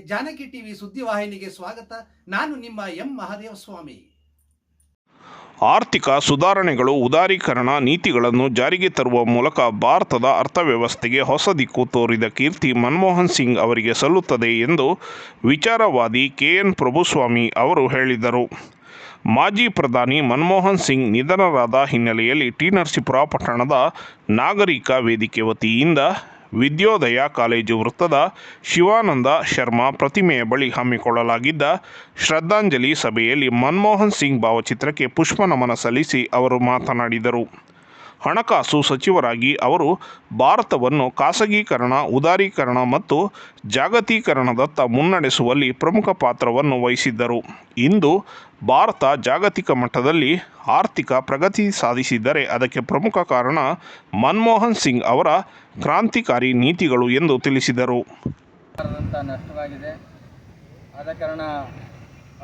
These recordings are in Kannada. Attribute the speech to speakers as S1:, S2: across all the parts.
S1: ಜಾನಕಿ ಟಿವಿ ಸುದ್ದಿವಾಹಿನಿಗೆ ಸ್ವಾಗತ. ನಾನು ನಿಮ್ಮ ಎಂ ಮಹಾದೇವ ಸ್ವಾಮಿ
S2: ಆರ್ಥಿಕ ಸುಧಾರಣೆಗಳು, ಉದಾರೀಕರಣ ನೀತಿಗಳನ್ನು ಜಾರಿಗೆ ತರುವ ಮೂಲಕ ಭಾರತದ ಅರ್ಥವ್ಯವಸ್ಥೆಗೆ ಹೊಸ ದಿಕ್ಕು ತೋರಿದ ಕೀರ್ತಿ ಮನಮೋಹನ್ ಸಿಂಗ್ ಅವರಿಗೆ ಸಲ್ಲುತ್ತದೆ ಎಂದು ವಿಚಾರವಾದಿ ಕೆ ಎನ್ ಪ್ರಭುಸ್ವಾಮಿ ಅವರು ಹೇಳಿದರು. ಮಾಜಿ ಪ್ರಧಾನಿ ಮನಮೋಹನ್ ಸಿಂಗ್ ನಿಧನರಾದ ಹಿನ್ನೆಲೆಯಲ್ಲಿ ಟಿ ನರಸೀಪುರ ಪಟ್ಟಣದ ನಾಗರಿಕ ವೇದಿಕೆ ವತಿಯಿಂದ ವಿದ್ಯೋದಯ ಕಾಲೇಜು ವೃತ್ತದ ಶಿವಾನಂದ ಶರ್ಮಾ ಪ್ರತಿಮೆಯ ಬಳಿ ಹಮ್ಮಿಕೊಳ್ಳಲಾಗಿದ್ದ ಶ್ರದ್ಧಾಂಜಲಿ ಸಭೆಯಲ್ಲಿ ಮನಮೋಹನ್ ಸಿಂಗ್ ಭಾವಚಿತ್ರಕ್ಕೆ ಪುಷ್ಪ ನಮನ ಸಲ್ಲಿಸಿ ಅವರು ಮಾತನಾಡಿದರು. ಹಣಕಾಸು ಸಚಿವರಾಗಿ ಅವರು ಭಾರತವನ್ನು ಖಾಸಗೀಕರಣ, ಉದಾರೀಕರಣ ಮತ್ತು ಜಾಗತೀಕರಣದತ್ತ ಮುನ್ನಡೆಸುವಲ್ಲಿ ಪ್ರಮುಖ ಪಾತ್ರವನ್ನು ವಹಿಸಿದ್ದರು. ಇಂದು ಭಾರತ ಜಾಗತಿಕ ಮಟ್ಟದಲ್ಲಿ ಆರ್ಥಿಕ ಪ್ರಗತಿ ಸಾಧಿಸಿದ್ದರೆ ಅದಕ್ಕೆ ಪ್ರಮುಖ ಕಾರಣ ಮನಮೋಹನ್ ಸಿಂಗ್ ಅವರ ಕ್ರಾಂತಿಕಾರಿ ನೀತಿಗಳು ಎಂದು ತಿಳಿಸಿದರು.
S3: ಆದ ಕಾರಣ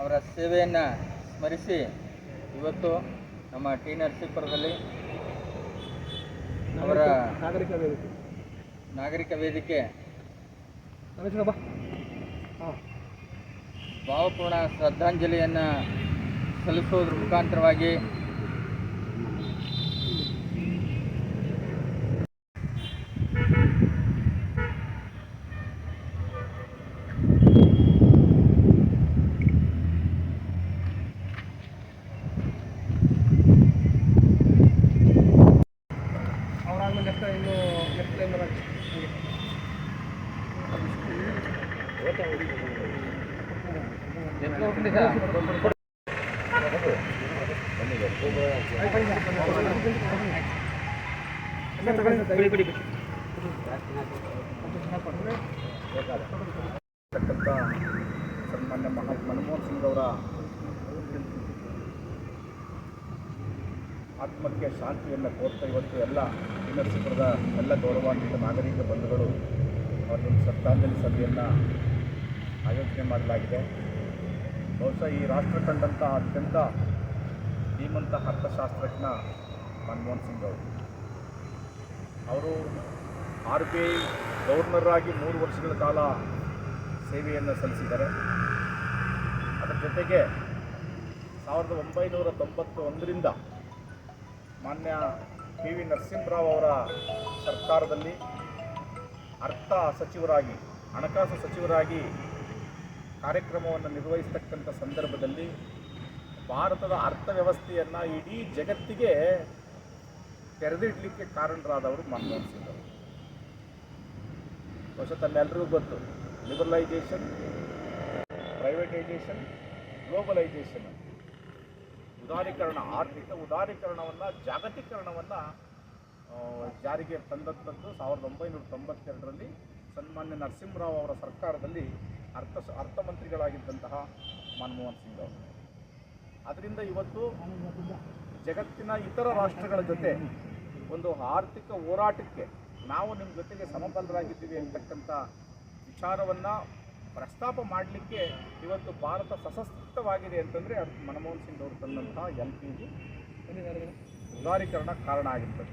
S3: ಅವರ ಸೇವೆಯನ್ನು ಸ್ಮರಿಸಿ ಇವತ್ತು ನಮ್ಮ ಟಿ ನರಸೀಪುರದಲ್ಲಿ ಅವರ
S4: ನಾಗರಿಕ ವೇದಿಕೆ.
S3: ನಾಗರಿಕ ವೇದಿಕೆ.
S4: ನಮಸ್ಕಾರ ಬಾ. ಹಾಂ.
S3: ಭಾವಪೂರ್ಣ ಶ್ರದ್ಧಾಂಜಲಿಯನ್ನು ಸಲ್ಲಿಸೋದ್ರ ಮುಖಾಂತರವಾಗಿ
S5: ಸನ್ಮಾನ್ಯ ಮಹಾ ಮನಮೋಹನ್ ಸಿಂಗ್ ಅವರ ಆತ್ಮಕ್ಕೆ ಶಾಂತಿಯನ್ನು ಕೋರ್ತಾ ಇವತ್ತು ಎಲ್ಲ ನರಸೀಪುರದ ಎಲ್ಲ ಗೌರವಾನ್ವಿತ ನಾಗರಿಕ ಬಂಧುಗಳು ಅವರಿಗೊಂದು ಶ್ರದ್ಧಾಂಜಲಿ ಸಭೆಯನ್ನು ಆಯೋಜನೆ ಮಾಡಲಾಗಿದೆ. ಬಹುಶಃ ಈ ರಾಷ್ಟ್ರ ಕಂಡಂಥ ಅತ್ಯಂತ ಧೀಮಂತ ಅರ್ಥಶಾಸ್ತ್ರಜ್ಞ ಮನಮೋಹನ್ ಸಿಂಗ್ ಅವರು. ಅವರು ಆರ್ ಬಿ ಐ ಗವರ್ನರ್ ಆಗಿ ಮೂರು ವರ್ಷಗಳ ಕಾಲ ಸೇವೆಯನ್ನು ಸಲ್ಲಿಸಿದ್ದಾರೆ. ಅದರ ಜೊತೆಗೆ ಸಾವಿರದ ಒಂಬೈನೂರ ತೊಂಬತ್ತು ಒಂದರಿಂದ ಮಾನ್ಯ ಪಿ ವಿ ನರಸಿಂಹರಾವ್ ಅವರ ಸರ್ಕಾರದಲ್ಲಿ ಅರ್ಥ ಸಚಿವರಾಗಿ, ಹಣಕಾಸು ಸಚಿವರಾಗಿ ಕಾರ್ಯಕ್ರಮವನ್ನು ನಿರ್ವಹಿಸ್ತಕ್ಕಂಥ ಸಂದರ್ಭದಲ್ಲಿ ಭಾರತದ ಅರ್ಥವ್ಯವಸ್ಥೆಯನ್ನು ಇಡೀ ಜಗತ್ತಿಗೆ ತೆರೆದಿಡಲಿಕ್ಕೆ ಕಾರಣರಾದವರು ಮನಮೋಹನ್ ಸಿಂಗ್ ಅವರು. ಬಹುಶಃ ತಮ್ಮೆಲ್ಲರಿಗೂ ಗೊತ್ತು, ಲಿಬರಲೈಸೇಷನ್, ಪ್ರೈವೇಟೈಸೇಷನ್, ಗ್ಲೋಬಲೈಸೇಷನ್. ಉದಾರೀಕರಣ, ಆರ್ಥಿಕ ಉದಾರೀಕರಣವನ್ನು, ಜಾಗತೀಕರಣವನ್ನು ಜಾರಿಗೆ ತಂದಂಥದ್ದು ಸಾವಿರದ ಒಂಬೈನೂರ ತೊಂಬತ್ತೆರಡರಲ್ಲಿ ಸನ್ಮಾನ್ಯ ನರಸಿಂಹರಾವ್ ಅವರ ಸರ್ಕಾರದಲ್ಲಿ ಅರ್ಥ ಅರ್ಥಮಂತ್ರಿಗಳಾಗಿದ್ದಂತಹ ಮನಮೋಹನ್ ಸಿಂಗ್ ಅವರು. ಅದರಿಂದ ಇವತ್ತು ಜಗತ್ತಿನ ಇತರ ರಾಷ್ಟ್ರಗಳ ಜೊತೆ ಒಂದು ಆರ್ಥಿಕ ಹೋರಾಟಕ್ಕೆ ನಾವು ನಿಮ್ಮ ಜೊತೆಗೆ ಸಮಬಲರಾಗಿದ್ದೀವಿ ಅಂತಕ್ಕಂಥ ವಿಚಾರವನ್ನು ಪ್ರಸ್ತಾಪ ಮಾಡಲಿಕ್ಕೆ ಇವತ್ತು ಭಾರತ ಸಶಸ್ತ್ರವಾಗಿದೆ ಅಂತಂದರೆ ಅದು ಮನಮೋಹನ್ ಸಿಂಗ್ ಅವರು ತಂದಂತಹ ಎಲ್ ಪಿ ಜಿ. ಉದಾರೀಕರಣ ಕಾರಣ ಆಗಿರ್ತದೆ.